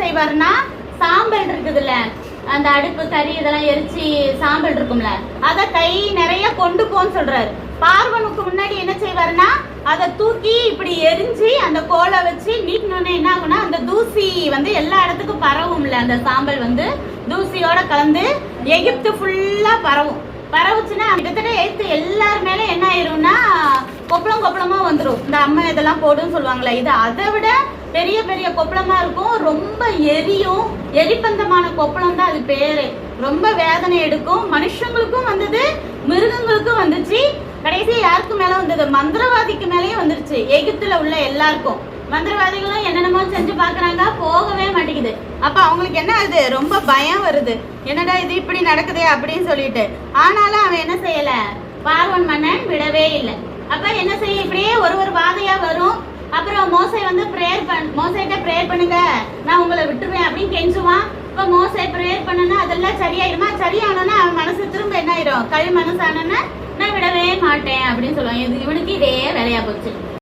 செய்வாருன்னா சாம்பல் இருக்குதுல்ல அந்த அடுப்பு கறி இதெல்லாம் எரிச்சு சாம்பல் இருக்கும்ல அத கை நிறைய கொண்டு போன்னு சொல்றாரு. பார்வனுக்கு முன்னாடி என்ன செய்வாருன்னா அதை தூக்கி இப்படி எரிஞ்சு அந்த கோலை வச்சு நீட்டினோடனே என்ன ஆகும்னா அந்த தூசி வந்து எல்லா இடத்துக்கும் பரவும்ல அந்த சாம்பல் வந்து தூசியோட கலந்து எகிப்து ஃபுல்லா பரவும். பரவுச்சுன்னா கிட்டத்தட்ட எடுத்து எல்லார் மேல என்ன ஆயிரும்னா கொப்பளம் கொப்பளமா வந்துடும் இந்த அம்மா இதெல்லாம் போடுன்னு சொல்லுவாங்களே இது அதை விட பெரிய பெரிய கொப்பளமா இருக்கும். ரொம்ப எரியும். எரிப்பந்தமான கொப்பளம் தான் அது பேரு. ரொம்ப வேதனை எடுக்கும். மனுஷங்களுக்கும் வந்தது மிருகங்களுக்கும் வந்துச்சு. கடைசி யாருக்கு மேல வந்தது? மந்திரவாதிக்கு மேலேயும் வந்துருச்சு. எகிப்துல உள்ள எல்லாருக்கும். மந்திரவாதிகளும் என்னென்னமோ செஞ்சு பாக்குறாங்க போகவே மாட்டேங்குது. அப்ப அவங்களுக்கு என்ன ஆகுது ரொம்ப பயம் வருது. என்னடா இது இப்படி நடக்குதே அப்படின்னு சொல்லிட்டு. ஆனாலும் அவன் என்ன செய்யல? பார்வன் மன்னன் விடவே இல்லை. அப்ப என்ன செய்ய? இப்படியே ஒரு ஒரு வாதையா வரும். அப்புறம் மோசை வந்து ப்ரேயர் பண் மோசைகிட்ட ப்ரேயர் பண்ணுங்க. நான் உங்களை விட்டுருவேன் அப்படின்னு கெஞ்சுவான். இப்ப மோசை ப்ரேயர் பண்ணனா அதெல்லாம் சரியாயிருமா? சரியானோன்னா அவன் மனசு திரும்ப என்ன ஆயிரும் கல் மனசானோன்னா நான் விடவே மாட்டேன் அப்படின்னு சொல்லுவான். இது இவனுக்கு இதே வேலையா போச்சு.